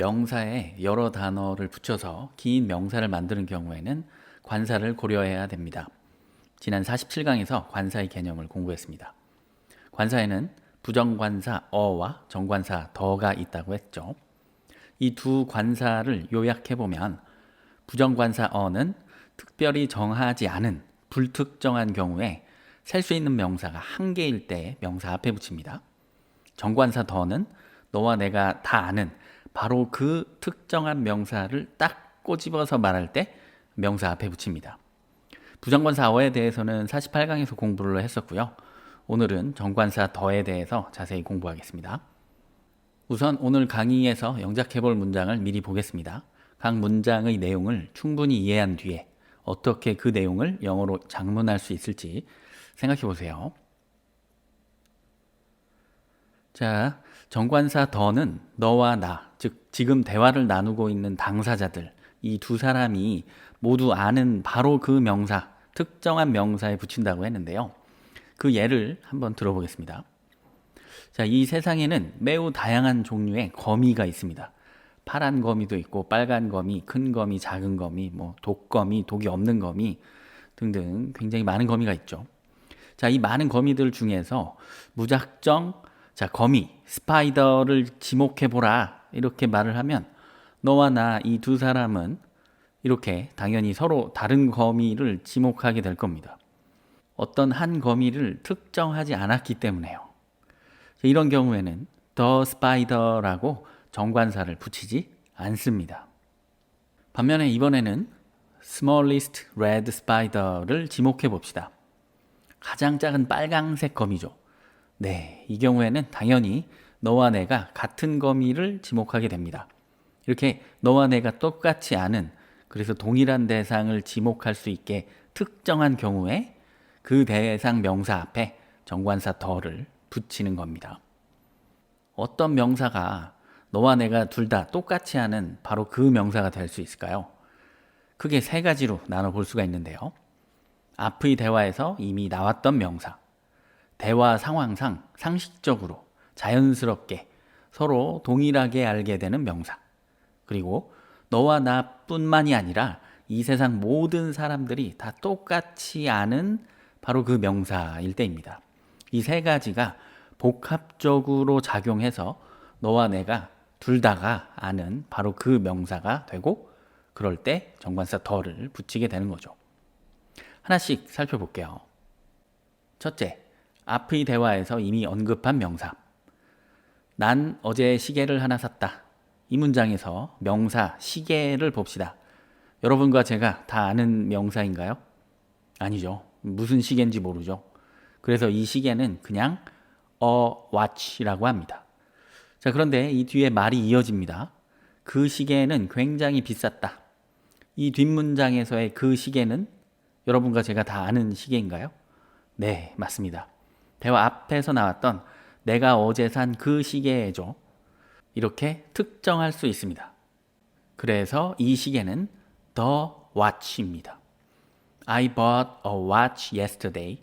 명사에 여러 단어를 붙여서 긴 명사를 만드는 경우에는 관사를 고려해야 됩니다. 지난 47강에서 관사의 개념을 공부했습니다. 관사에는 부정관사 어와 정관사 더가 있다고 했죠. 이 두 관사를 요약해 보면 부정관사 어는 특별히 정하지 않은 불특정한 경우에 셀 수 있는 명사가 한 개일 때 명사 앞에 붙입니다. 정관사 더는 너와 내가 다 아는 바로 그 특정한 명사를 딱 꼬집어서 말할 때 명사 앞에 붙입니다. 부정관사 어에 대해서는 48강에서 공부를 했었고요. 오늘은 정관사 더에 대해서 자세히 공부하겠습니다. 우선 오늘 강의에서 영작해 볼 문장을 미리 보겠습니다. 각 문장의 내용을 충분히 이해한 뒤에 어떻게 그 내용을 영어로 장문할 수 있을지 생각해 보세요. 자, 정관사 더는 너와 나, 즉 지금 대화를 나누고 있는 당사자들 이 두 사람이 모두 아는 바로 그 명사, 특정한 명사에 붙인다고 했는데요. 그 예를 한번 들어보겠습니다. 자, 이 세상에는 매우 다양한 종류의 거미가 있습니다. 파란 거미도 있고 빨간 거미, 큰 거미, 작은 거미, 뭐 독거미, 독이 없는 거미 등등 굉장히 많은 거미가 있죠. 자, 이 많은 거미들 중에서 무작정 자, 거미, 스파이더를 지목해 보라. 이렇게 말을 하면 너와 나 이 두 사람은 이렇게 당연히 서로 다른 거미를 지목하게 될 겁니다. 어떤 한 거미를 특정하지 않았기 때문에요. 이런 경우에는 the spider라고 정관사를 붙이지 않습니다. 반면에 이번에는 smallest red spider를 지목해 봅시다. 가장 작은 빨강색 거미죠. 네, 이 경우에는 당연히 너와 내가 같은 거미를 지목하게 됩니다. 이렇게 너와 내가 똑같이 아는 그래서 동일한 대상을 지목할 수 있게 특정한 경우에 그 대상 명사 앞에 정관사 더를 붙이는 겁니다. 어떤 명사가 너와 내가 둘 다 똑같이 하는 바로 그 명사가 될 수 있을까요? 크게 세 가지로 나눠 볼 수가 있는데요. 앞의 대화에서 이미 나왔던 명사, 대화 상황상 상식적으로 자연스럽게 서로 동일하게 알게 되는 명사, 그리고 너와 나뿐만이 아니라 이 세상 모든 사람들이 다 똑같이 아는 바로 그 명사일 때입니다. 이 세 가지가 복합적으로 작용해서 너와 내가 둘 다가 아는 바로 그 명사가 되고 그럴 때 정관사 더를 붙이게 되는 거죠. 하나씩 살펴볼게요. 첫째, 앞의 대화에서 이미 언급한 명사. 난 어제 시계를 하나 샀다. 이 문장에서 명사 시계를 봅시다. 여러분과 제가 다 아는 명사인가요? 아니죠. 무슨 시계인지 모르죠. 그래서 이 시계는 그냥 a watch라고 합니다. 자, 그런데 이 뒤에 말이 이어집니다. 그 시계는 굉장히 비쌌다. 이 뒷문장에서의 그 시계는 여러분과 제가 다 아는 시계인가요? 네, 맞습니다. 대화 앞에서 나왔던 내가 어제 산 그 시계죠. 이렇게 특정할 수 있습니다. 그래서 이 시계는 the watch입니다. I bought a watch yesterday.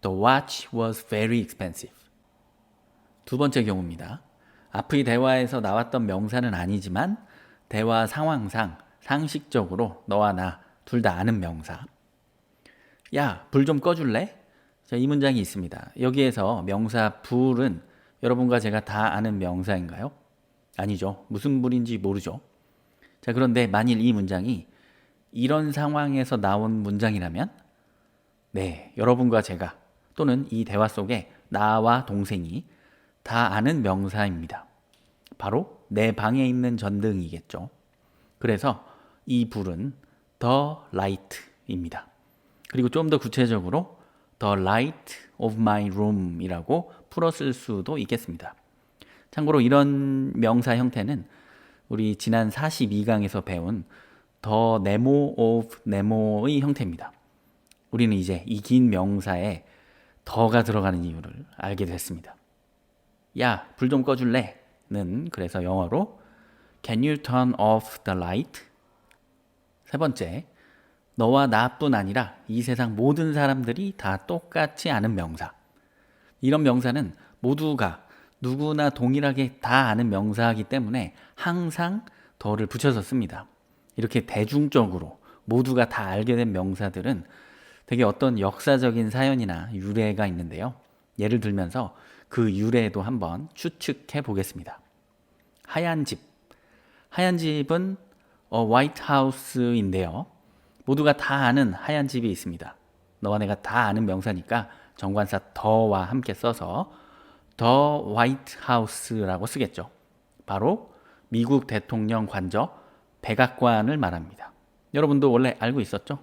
The watch was very expensive. 두 번째 경우입니다. 앞의 대화에서 나왔던 명사는 아니지만 대화 상황상 상식적으로 너와 나 둘 다 아는 명사. 야, 불 좀 꺼줄래? 자, 이 문장이 있습니다. 여기에서 명사 불은 여러분과 제가 다 아는 명사인가요? 아니죠. 무슨 불인지 모르죠. 자, 그런데 만일 이 문장이 이런 상황에서 나온 문장이라면 네, 여러분과 제가 또는 이 대화 속에 나와 동생이 다 아는 명사입니다. 바로 내 방에 있는 전등이겠죠. 그래서 이 불은 the light입니다. 그리고 좀 더 구체적으로 the light of my room이라고 풀어 쓸 수도 있겠습니다. 참고로 이런 명사 형태는 우리 지난 42강에서 배운 the nemo of nemo의 형태입니다. 우리는 이제 이 긴 명사에 더가 들어가는 이유를 알게 됐습니다. 야, 불 좀 꺼줄래? 는 그래서 영어로 Can you turn off the light? 세 번째, 너와 나뿐 아니라 이 세상 모든 사람들이 다 똑같이 아는 명사. 이런 명사는 모두가 누구나 동일하게 다 아는 명사이기 때문에 항상 더를 붙여서 씁니다. 이렇게 대중적으로 모두가 다 알게 된 명사들은 되게 어떤 역사적인 사연이나 유래가 있는데요. 예를 들면서 그 유래도 한번 추측해 보겠습니다. 하얀 집. 하얀 집은 어, 화이트 하우스인데요. 모두가 다 아는 하얀 집이 있습니다. 너와 내가 다 아는 명사니까 정관사 더와 함께 써서 더 화이트 하우스라고 쓰겠죠. 바로 미국 대통령 관저 백악관을 말합니다. 여러분도 원래 알고 있었죠?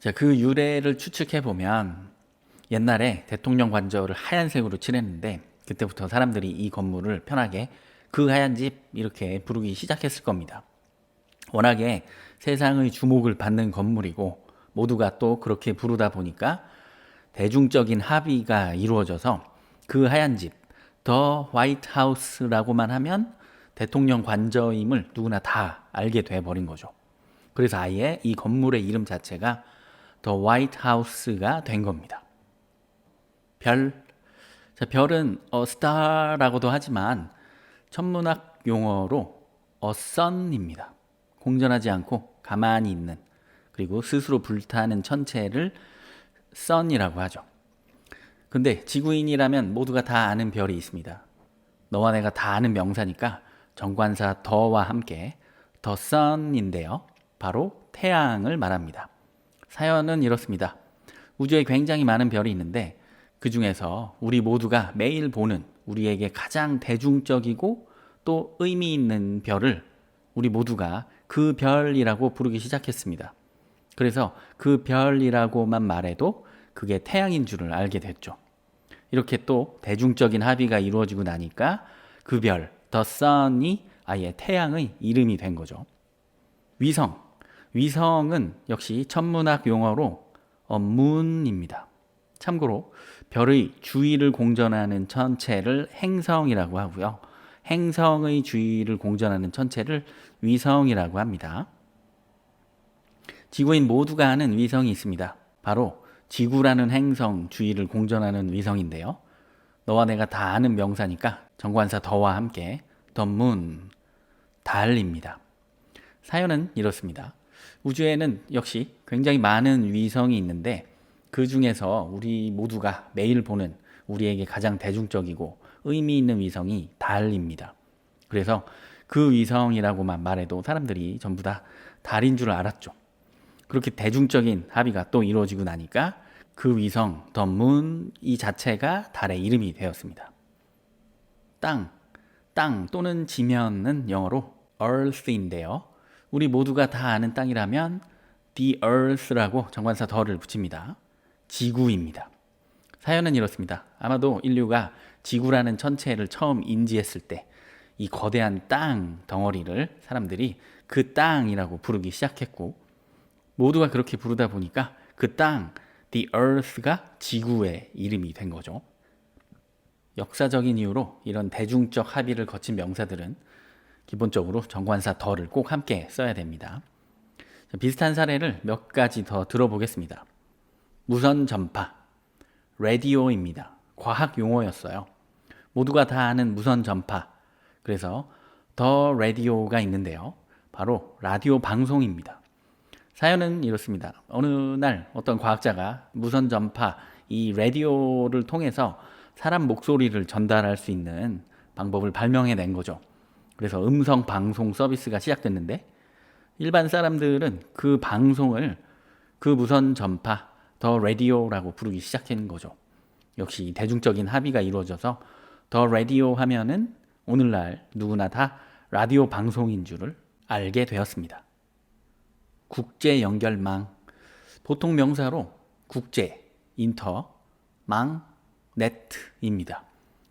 자, 그 유래를 추측해 보면 옛날에 대통령 관저를 하얀색으로 칠했는데 그때부터 사람들이 이 건물을 편하게 그 하얀 집 이렇게 부르기 시작했을 겁니다. 워낙에 세상의 주목을 받는 건물이고 모두가 또 그렇게 부르다 보니까 대중적인 합의가 이루어져서 그 하얀 집, 더 화이트 하우스라고만 하면 대통령 관저임을 누구나 다 알게 돼 버린 거죠. 그래서 아예 이 건물의 이름 자체가 더 화이트 하우스가 된 겁니다. 별. 자, 별은 어 스타라고도 하지만 천문학 용어로 어 sun입니다. 공전하지 않고 가만히 있는 그리고 스스로 불타는 천체를 sun이라고 하죠. 근데 지구인이라면 모두가 다 아는 별이 있습니다. 너와 내가 다 아는 명사니까 정관사 더와 함께 더 sun인데요. 바로 태양을 말합니다. 사연은 이렇습니다. 우주에 굉장히 많은 별이 있는데 그 중에서 우리 모두가 매일 보는 우리에게 가장 대중적이고 또 의미 있는 별을 우리 모두가 그 별이라고 부르기 시작했습니다. 그래서 그 별이라고만 말해도 그게 태양인 줄을 알게 됐죠. 이렇게 또 대중적인 합의가 이루어지고 나니까 그 별, 더 sun이 아예 태양의 이름이 된 거죠. 위성. 위성은 역시 천문학 용어로 어, moon입니다. 참고로 별의 주위를 공전하는 천체를 행성이라고 하고요. 행성의 주위를 공전하는 천체를 위성이라고 합니다. 지구인 모두가 아는 위성이 있습니다. 바로 지구라는 행성 주위를 공전하는 위성인데요. 너와 내가 다 아는 명사니까 정관사 더와 함께 the moon, 달입니다. 사연은 이렇습니다. 우주에는 역시 굉장히 많은 위성이 있는데 그 중에서 우리 모두가 매일 보는 우리에게 가장 대중적이고 의미 있는 위성이 달입니다. 그래서 그 위성이라고만 말해도 사람들이 전부 다 달인 줄 알았죠. 그렇게 대중적인 합의가 또 이루어지고 나니까 그 위성, 덤문 이 자체가 달의 이름이 되었습니다. 땅, 땅 또는 지면은 영어로 earth인데요. 우리 모두가 다 아는 땅이라면 the earth라고 정관사 더를 붙입니다. 지구입니다. 사연은 이렇습니다. 아마도 인류가 지구라는 천체를 처음 인지했을 때 이 거대한 땅 덩어리를 사람들이 그 땅이라고 부르기 시작했고 모두가 그렇게 부르다 보니까 그 땅, the earth가 지구의 이름이 된 거죠. 역사적인 이유로 이런 대중적 합의를 거친 명사들은 기본적으로 정관사 더를 꼭 함께 써야 됩니다. 비슷한 사례를 몇 가지 더 들어보겠습니다. 무선 전파, 라디오입니다. 과학 용어였어요. 모두가 다 아는 무선 전파. 그래서 더 라디오가 있는데요. 바로 라디오 방송입니다. 사연은 이렇습니다. 어느 날 어떤 과학자가 무선 전파 이 라디오를 통해서 사람 목소리를 전달할 수 있는 방법을 발명해 낸 거죠. 그래서 음성 방송 서비스가 시작됐는데 일반 사람들은 그 방송을 그 무선 전파 더 라디오라고 부르기 시작한 거죠. 역시 대중적인 합의가 이루어져서 더 라디오 하면은 오늘날 누구나 다 라디오 방송인 줄을 알게 되었습니다. 국제 연결망 보통 명사로 국제, 인터, 망, 네트입니다.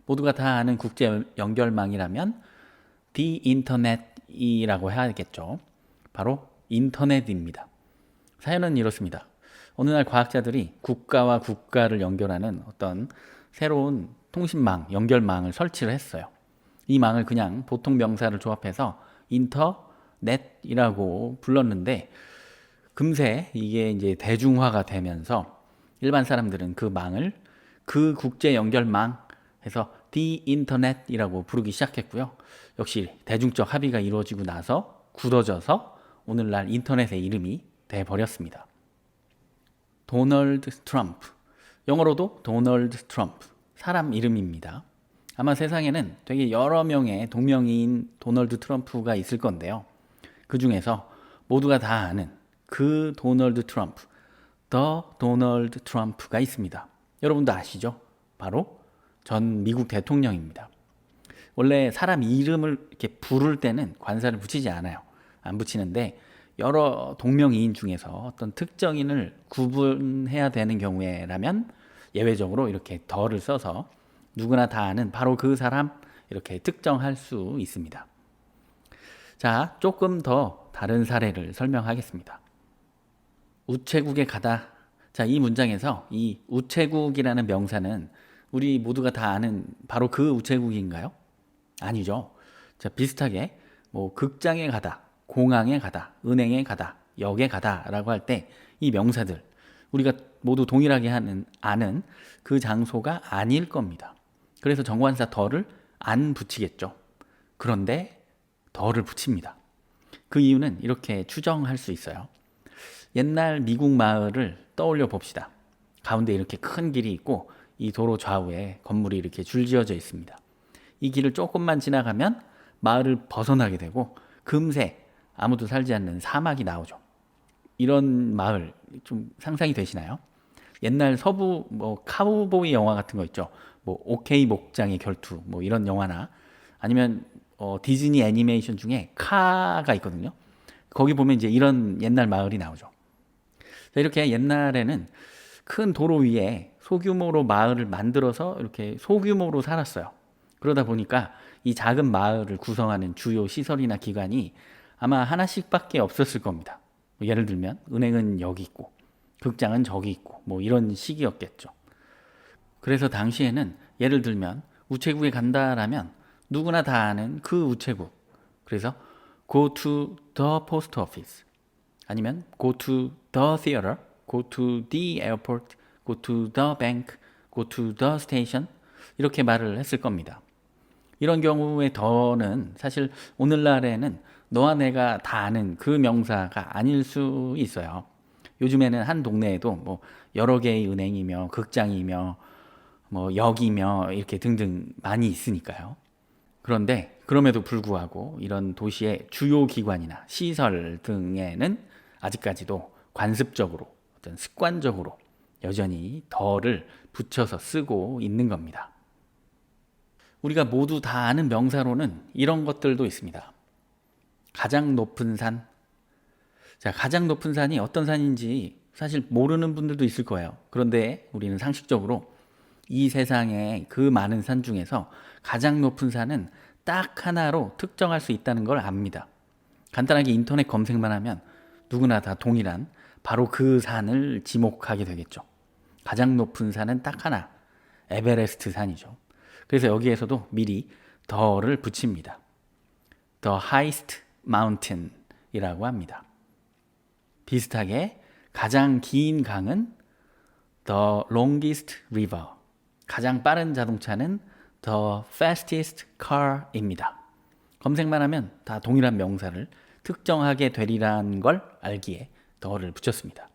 모두가 다 아는 국제 연결망이라면 the internet이라고 해야겠죠. 바로 인터넷입니다. 사연은 이렇습니다. 어느 날 과학자들이 국가와 국가를 연결하는 어떤 새로운 통신망, 연결망을 설치를 했어요. 이 망을 그냥 보통 명사를 조합해서 인터넷이라고 불렀는데 금세 이게 이제 대중화가 되면서 일반 사람들은 그 망을 그 국제 연결망 해서 the internet이라고 부르기 시작했고요. 역시 대중적 합의가 이루어지고 나서 굳어져서 오늘날 인터넷의 이름이 돼 버렸습니다. 도널드 트럼프. 영어로도 도널드 트럼프. 사람 이름입니다. 아마 세상에는 되게 여러 명의 동명이인 도널드 트럼프가 있을 건데요. 그 중에서 모두가 다 아는 그 도널드 트럼프, 더 도널드 트럼프가 있습니다. 여러분도 아시죠? 바로 전 미국 대통령입니다. 원래 사람 이름을 이렇게 부를 때는 관사를 붙이지 않아요. 안 붙이는데 여러 동명이인 중에서 어떤 특정인을 구분해야 되는 경우에라면 예외적으로 이렇게 더를 써서 누구나 다 아는 바로 그 사람 이렇게 특정할 수 있습니다. 자, 조금 더 다른 사례를 설명하겠습니다. 우체국에 가다. 자, 이 문장에서 이 우체국이라는 명사는 우리 모두가 다 아는 바로 그 우체국인가요? 아니죠. 자, 비슷하게 뭐 극장에 가다, 공항에 가다, 은행에 가다, 역에 가다라고 할 때 이 명사들 우리가 모두 동일하게 하는 아는 그 장소가 아닐 겁니다. 그래서 정관사 더를 안 붙이겠죠. 그런데 더를 붙입니다. 그 이유는 이렇게 추정할 수 있어요. 옛날 미국 마을을 떠올려 봅시다. 가운데 이렇게 큰 길이 있고 이 도로 좌우에 건물이 이렇게 줄지어져 있습니다. 이 길을 조금만 지나가면 마을을 벗어나게 되고 금세 아무도 살지 않는 사막이 나오죠. 이런 마을 좀 상상이 되시나요? 옛날 서부 뭐 카우보이 영화 같은 거 있죠. 뭐 오케이 목장의 결투 뭐 이런 영화나 아니면 어, 디즈니 애니메이션 중에 카가 있거든요. 거기 보면 이제 이런 옛날 마을이 나오죠. 이렇게 옛날에는 큰 도로 위에 소규모로 마을을 만들어서 이렇게 소규모로 살았어요. 그러다 보니까 이 작은 마을을 구성하는 주요 시설이나 기관이 아마 하나씩밖에 없었을 겁니다. 뭐 예를 들면 은행은 여기 있고 극장은 저기 있고 뭐 이런 식이었겠죠. 그래서 당시에는 예를 들면 우체국에 간다라면 누구나 다 아는 그 우체국. 그래서 go to the post office 아니면 go to the theater, go to the airport, go to the bank, go to the station 이렇게 말을 했을 겁니다. 이런 경우에 더는 사실 오늘날에는 너와 내가 다 아는 그 명사가 아닐 수 있어요. 요즘에는 한 동네에도 뭐 여러 개의 은행이며 극장이며 뭐 역이며 이렇게 등등 많이 있으니까요. 그런데 그럼에도 불구하고 이런 도시의 주요 기관이나 시설 등에는 아직까지도 관습적으로 어떤 습관적으로 여전히 더를 붙여서 쓰고 있는 겁니다. 우리가 모두 다 아는 명사로는 이런 것들도 있습니다. 가장 높은 산. 자, 가장 높은 산이 어떤 산인지 사실 모르는 분들도 있을 거예요. 그런데 우리는 상식적으로 이 세상에 그 많은 산 중에서 가장 높은 산은 딱 하나로 특정할 수 있다는 걸 압니다. 간단하게 인터넷 검색만 하면 누구나 다 동일한 바로 그 산을 지목하게 되겠죠. 가장 높은 산은 딱 하나, 에베레스트 산이죠. 그래서 여기에서도 미리 더를 붙입니다. The highest mountain이라고 합니다. 비슷하게 가장 긴 강은 the longest river. 가장 빠른 자동차는 the fastest car입니다. 검색만 하면 다 동일한 명사를 특정하게 되리란 걸 알기에 더를 붙였습니다.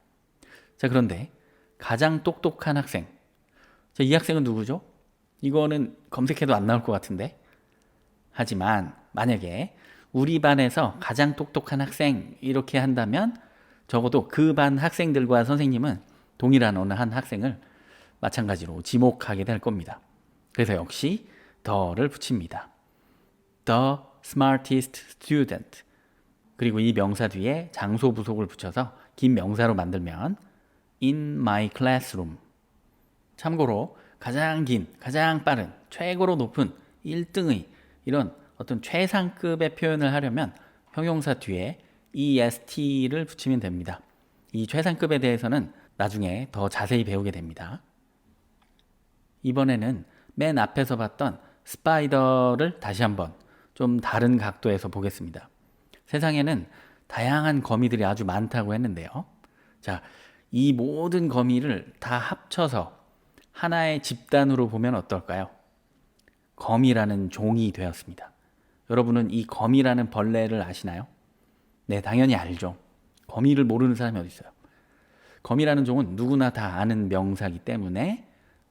자, 그런데 가장 똑똑한 학생. 자, 이 학생은 누구죠? 이거는 검색해도 안 나올 것 같은데. 하지만 만약에 우리 반에서 가장 똑똑한 학생 이렇게 한다면 적어도 그 반 학생들과 선생님은 동일한 어느 한 학생을 마찬가지로 지목하게 될 겁니다. 그래서 역시 더를 붙입니다. The smartest student. 그리고 이 명사 뒤에 장소 부속을 붙여서 긴 명사로 만들면 in my classroom. 참고로 가장 긴, 가장 빠른, 최고로 높은 1등의 이런 어떤 최상급의 표현을 하려면 형용사 뒤에 est를 붙이면 됩니다. 이 최상급에 대해서는 나중에 더 자세히 배우게 됩니다. 이번에는 맨 앞에서 봤던 스파이더를 다시 한번 좀 다른 각도에서 보겠습니다. 세상에는 다양한 거미들이 아주 많다고 했는데요. 자, 이 모든 거미를 다 합쳐서 하나의 집단으로 보면 어떨까요? 거미라는 종이 되었습니다. 여러분은 이 거미라는 벌레를 아시나요? 네, 당연히 알죠. 거미를 모르는 사람이 어디 있어요? 거미라는 종은 누구나 다 아는 명사이기 때문에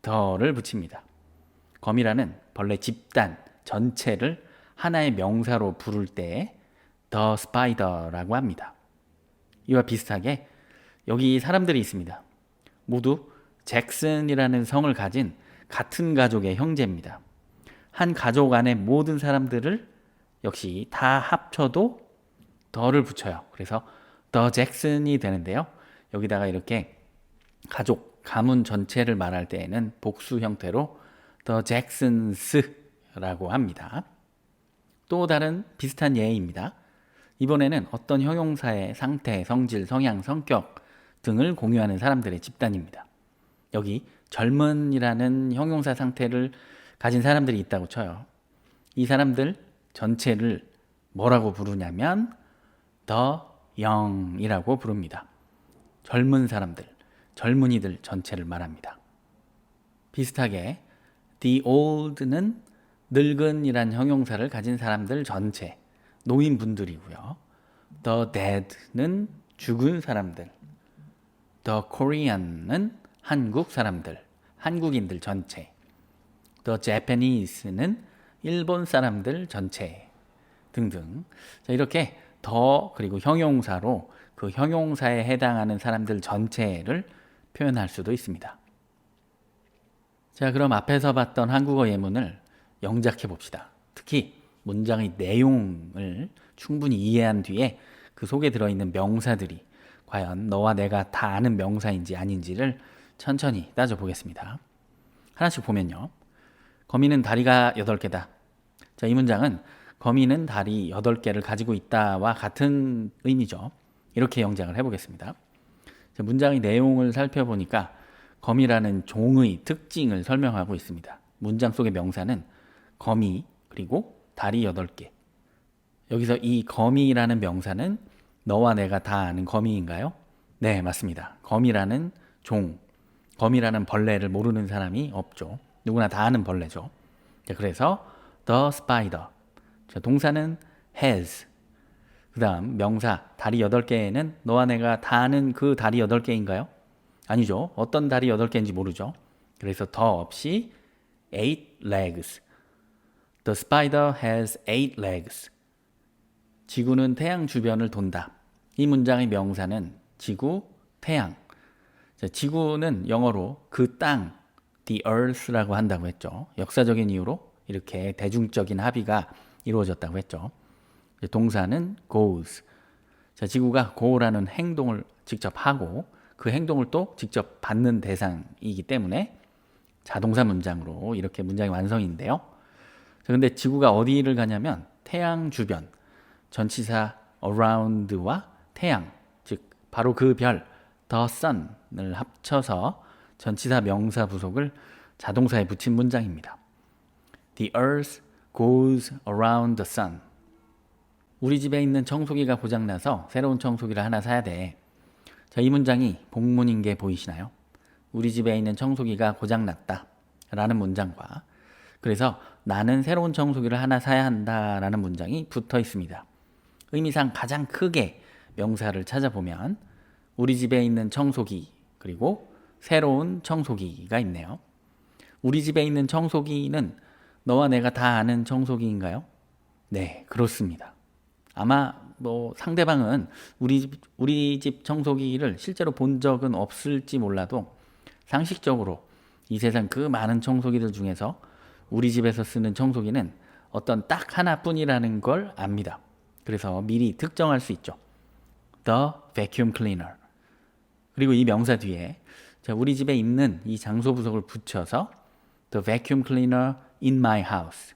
더를 붙입니다. 거미라는 벌레 집단 전체를 하나의 명사로 부를 때 the spider라고 합니다. 이와 비슷하게 여기 사람들이 있습니다. 모두 잭슨이라는 성을 가진 같은 가족의 형제입니다. 한 가족 안의 모든 사람들을 역시 다 합쳐도 더를 붙여요. 그래서 더 잭슨이 되는데요. 여기다가 이렇게 가족 가문 전체를 말할 때에는 복수 형태로 더 잭슨스라고 합니다. 또 다른 비슷한 예입니다. 이번에는 어떤 형용사의 상태, 성질, 성향, 성격 등을 공유하는 사람들의 집단입니다. 여기 젊은이라는 형용사 상태를 가진 사람들이 있다고 쳐요. 이 사람들 전체를 뭐라고 부르냐면 the young이라고 부릅니다. 젊은 사람들, 젊은이들 전체를 말합니다. 비슷하게 the old는 늙은이란 형용사를 가진 사람들 전체, 노인분들이고요. the dead는 죽은 사람들, the Korean은 한국 사람들, 한국인들 전체, the Japanese는 일본 사람들 전체 등등. 자, 이렇게 더 그리고 형용사로 그 형용사에 해당하는 사람들 전체를 표현할 수도 있습니다. 자, 그럼 앞에서 봤던 한국어 예문을 영작해 봅시다. 특히 문장의 내용을 충분히 이해한 뒤에 그 속에 들어있는 명사들이 과연 너와 내가 다 아는 명사인지 아닌지를 천천히 따져보겠습니다. 하나씩 보면요. 거미는 다리가 8개다. 자, 이 문장은 거미는 다리 8개를 가지고 있다와 같은 의미죠. 이렇게 영작을 해보겠습니다. 자, 문장의 내용을 살펴보니까 거미라는 종의 특징을 설명하고 있습니다. 문장 속의 명사는 거미 그리고 다리 8개. 여기서 이 거미라는 명사는 너와 내가 다 아는 거미인가요? 네, 맞습니다. 거미라는 종, 거미라는 벌레를 모르는 사람이 없죠. 누구나 다 아는 벌레죠. 자, 그래서 the spider. 자, 동사는 has. 그 다음 명사 다리 8개에는 너와 내가 다 아는 그 다리 8개인가요? 아니죠. 어떤 다리 8개인지 모르죠. 그래서 더 없이 eight legs. The spider has eight legs. 지구는 태양 주변을 돈다. 이 문장의 명사는 지구, 태양. 자, 지구는 영어로 그 땅, the earth라고 한다고 했죠. 역사적인 이유로 이렇게 대중적인 합의가 이루어졌다고 했죠. 동사는 goes. 자, 지구가 go라는 행동을 직접 하고 그 행동을 또 직접 받는 대상이기 때문에 자동사 문장으로 이렇게 문장이 완성인데요. 자, 근데 지구가 어디를 가냐면 태양 주변, 전치사 around와 태양, 즉 바로 그 별, the sun을 합쳐서 전치사 명사 부속을 자동사에 붙인 문장입니다. The earth goes around the sun. 우리 집에 있는 청소기가 고장나서 새로운 청소기를 하나 사야 돼. 자, 이 문장이 복문인 게 보이시나요? 우리 집에 있는 청소기가 고장났다. 라는 문장과 그래서 나는 새로운 청소기를 하나 사야 한다. 라는 문장이 붙어 있습니다. 의미상 가장 크게 명사를 찾아보면 우리 집에 있는 청소기 그리고 새로운 청소기가 있네요. 우리 집에 있는 청소기는 너와 내가 다 아는 청소기인가요? 네, 그렇습니다. 아마 뭐 상대방은 우리 집, 우리 집 청소기를 실제로 본 적은 없을지 몰라도 상식적으로 이 세상 그 많은 청소기들 중에서 우리 집에서 쓰는 청소기는 어떤 딱 하나뿐이라는 걸 압니다. 그래서 미리 특정할 수 있죠. The vacuum cleaner. 그리고 이 명사 뒤에 자, 우리 집에 있는 이 장소 부속을 붙여서 The vacuum cleaner in my house.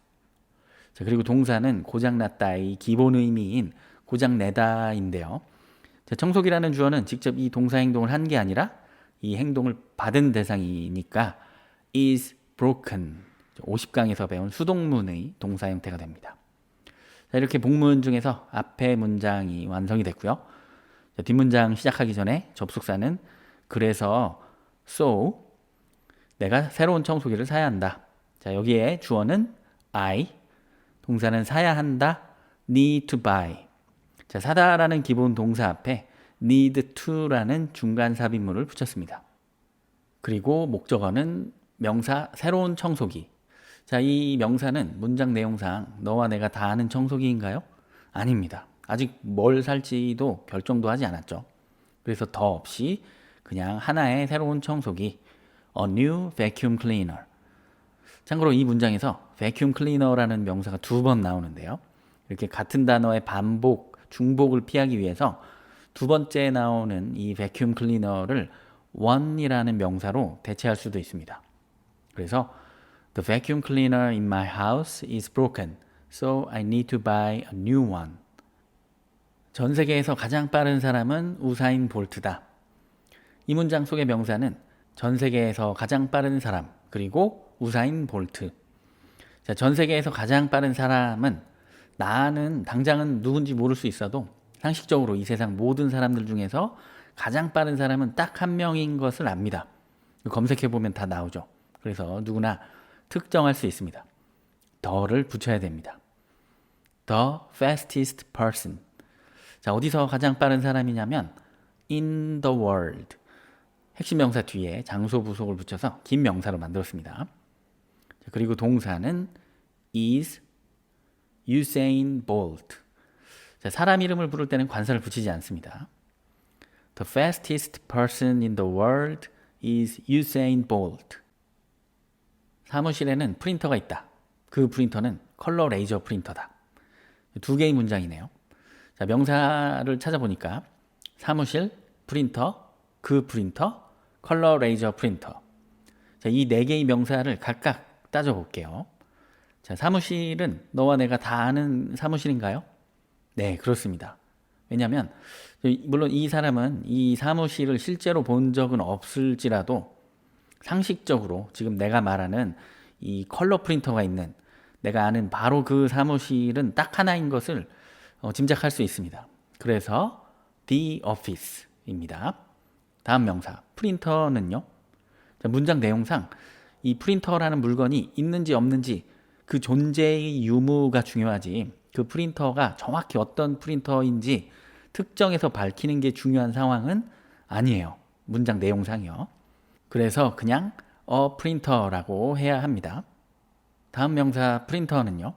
자, 그리고 동사는 고장났다의 기본 의미인 고장내다인데요. 자, 청소기라는 주어는 직접 이 동사 행동을 한 게 아니라 이 행동을 받은 대상이니까 is broken. 50강에서 배운 수동문의 동사 형태가 됩니다. 자, 이렇게 복문 중에서 앞에 문장이 완성이 됐고요. 자, 뒷문장 시작하기 전에 접속사는 그래서 so 내가 새로운 청소기를 사야 한다. 자, 여기에 주어는 I. 동사는 사야 한다. need to buy. 자, 사다라는 기본 동사 앞에 need to라는 중간 삽입물을 붙였습니다. 그리고 목적어는 명사 새로운 청소기. 자, 이 명사는 문장 내용상 너와 내가 다 아는 청소기인가요? 아닙니다. 아직 뭘 살지도 결정도 하지 않았죠. 그래서 더 없이 그냥 하나의 새로운 청소기, a new vacuum cleaner. 참고로 이 문장에서 vacuum cleaner라는 명사가 두 번 나오는데요. 이렇게 같은 단어의 반복, 중복을 피하기 위해서 두 번째 나오는 이 vacuum cleaner를 one이라는 명사로 대체할 수도 있습니다. 그래서 the vacuum cleaner in my house is broken, so I need to buy a new one. 전 세계에서 가장 빠른 사람은 우사인 볼트다. 이 문장 속의 명사는 전 세계에서 가장 빠른 사람, 그리고 우사인 볼트. 자, 전 세계에서 가장 빠른 사람은 나는 당장은 누군지 모를 수 있어도 상식적으로 이 세상 모든 사람들 중에서 가장 빠른 사람은 딱 한 명인 것을 압니다. 검색해 보면 다 나오죠. 그래서 누구나 특정할 수 있습니다. 더를 붙여야 됩니다. The fastest person. 자, 어디서 가장 빠른 사람이냐면 in the world. 핵심 명사 뒤에 장소 부속을 붙여서 긴 명사로 만들었습니다. 자, 그리고 동사는 is Usain Bolt. 자, 사람 이름을 부를 때는 관사를 붙이지 않습니다. The fastest person in the world is Usain Bolt. 사무실에는 프린터가 있다. 그 프린터는 컬러 레이저 프린터다. 두 개의 문장이네요. 자, 명사를 찾아보니까 사무실, 프린터, 그 프린터, 컬러 레이저 프린터. 자, 이네 개의 명사를 각각 따져볼게요. 자, 사무실은 너와 내가 다 아는 사무실인가요? 네, 그렇습니다. 왜냐하면 물론 이 사람은 이 사무실을 실제로 본 적은 없을지라도 상식적으로 지금 내가 말하는 이 컬러 프린터가 있는 내가 아는 바로 그 사무실은 딱 하나인 것을 어, 짐작할 수 있습니다. 그래서 the office입니다. 다음 명사 프린터는요. 자, 문장 내용상 이 프린터라는 물건이 있는지 없는지 그 존재의 유무가 중요하지 그 프린터가 정확히 어떤 프린터인지 특정해서 밝히는 게 중요한 상황은 아니에요. 문장 내용상이요. 그래서 그냥 어 프린터라고 해야 합니다. 다음 명사 프린터는요.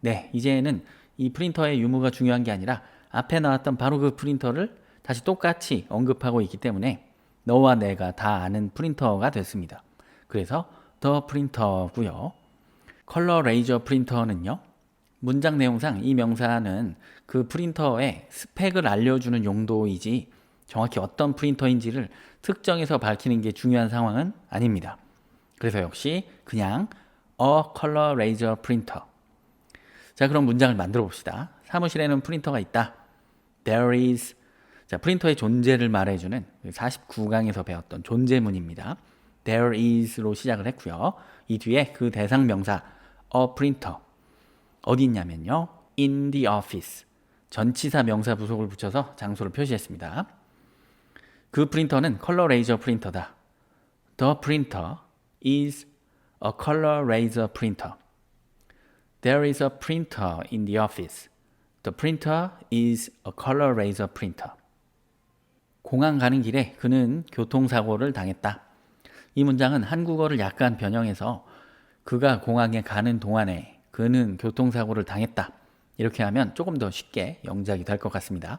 네, 이제는 이 프린터의 유무가 중요한 게 아니라 앞에 나왔던 바로 그 프린터를 다시 똑같이 언급하고 있기 때문에 너와 내가 다 아는 프린터가 됐습니다. 그래서 더 프린터고요. 컬러 레이저 프린터는요. 문장 내용상 이 명사는 그 프린터의 스펙을 알려주는 용도이지 정확히 어떤 프린터인지를 특정해서 밝히는 게 중요한 상황은 아닙니다. 그래서 역시 그냥 a color laser printer. 자, 그럼 문장을 만들어 봅시다. 사무실에는 프린터가 있다. There is. 자, 프린터의 존재를 말해주는 49강에서 배웠던 존재문입니다. There is로 시작을 했고요. 이 뒤에 그 대상 명사 a printer. 어디 있냐면요. in the office. 전치사 명사 부속을 붙여서 장소를 표시했습니다. 그 프린터는 컬러 레이저 프린터다. The printer is a color laser printer. There is a printer in the office. The printer is a color laser printer. 공항 가는 길에 그는 교통사고를 당했다. 이 문장은 한국어를 약간 변형해서 그가 공항에 가는 동안에 그는 교통사고를 당했다. 이렇게 하면 조금 더 쉽게 영작이 될 것 같습니다.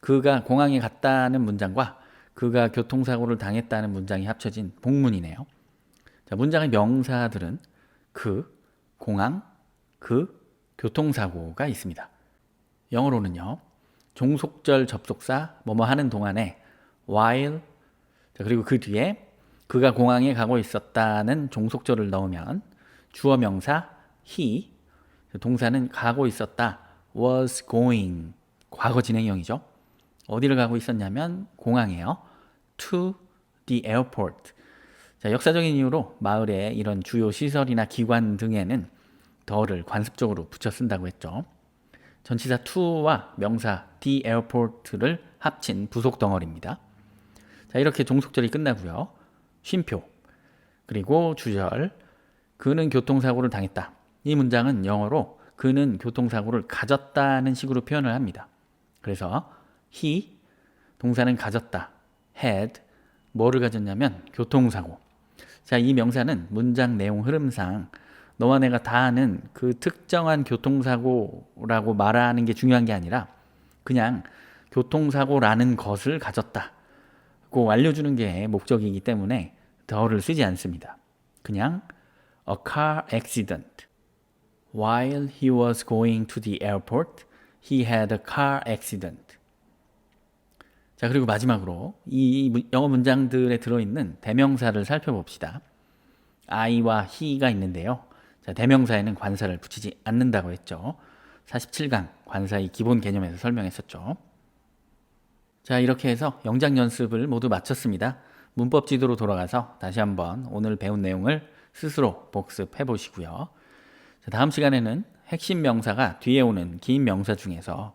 그가 공항에 갔다는 문장과 그가 교통사고를 당했다는 문장이 합쳐진 복문이네요. 자, 문장의 명사들은 그, 공항, 그, 교통사고가 있습니다. 영어로는요. 종속절 접속사 뭐뭐 하는 동안에 while 자, 그리고 그 뒤에 그가 공항에 가고 있었다는 종속절을 넣으면 주어 명사 he 동사는 가고 있었다 was going 과거 진행형이죠. 어디를 가고 있었냐면 공항에요. to the airport. 자, 역사적인 이유로 마을에 이런 주요 시설이나 기관 등에는 더를 관습적으로 붙여 쓴다고 했죠. 전치사 to와 명사 the airport를 합친 부속 덩어리입니다. 자, 이렇게 종속절이 끝나고요. 쉼표 그리고 주절 그는 교통사고를 당했다. 이 문장은 영어로 그는 교통사고를 가졌다는 식으로 표현을 합니다. 그래서 he 동사는 가졌다. had 뭐를 가졌냐면 교통사고. 자, 이 명사는 문장 내용 흐름상 너와 내가 다 아는 그 특정한 교통사고라고 말하는 게 중요한 게 아니라 그냥 교통사고라는 것을 가졌다고 알려주는 게 목적이기 때문에 더를 쓰지 않습니다. 그냥 a car accident. While he was going to the airport, he had a car accident. 자, 그리고 마지막으로 이 문- 영어 문장들에 들어있는 대명사를 살펴봅시다. I와 he가 있는데요. 자, 대명사에는 관사를 붙이지 않는다고 했죠. 47강 관사의 기본 개념에서 설명했었죠. 자, 이렇게 해서 영작 연습을 모두 마쳤습니다. 문법 지도로 돌아가서 다시 한번 오늘 배운 내용을 스스로 복습해 보시고요. 자, 다음 시간에는 핵심 명사가 뒤에 오는 긴 명사 중에서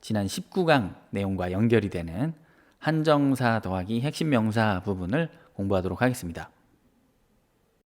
지난 19강 내용과 연결이 되는 한정사 더하기 핵심 명사 부분을 공부하도록 하겠습니다.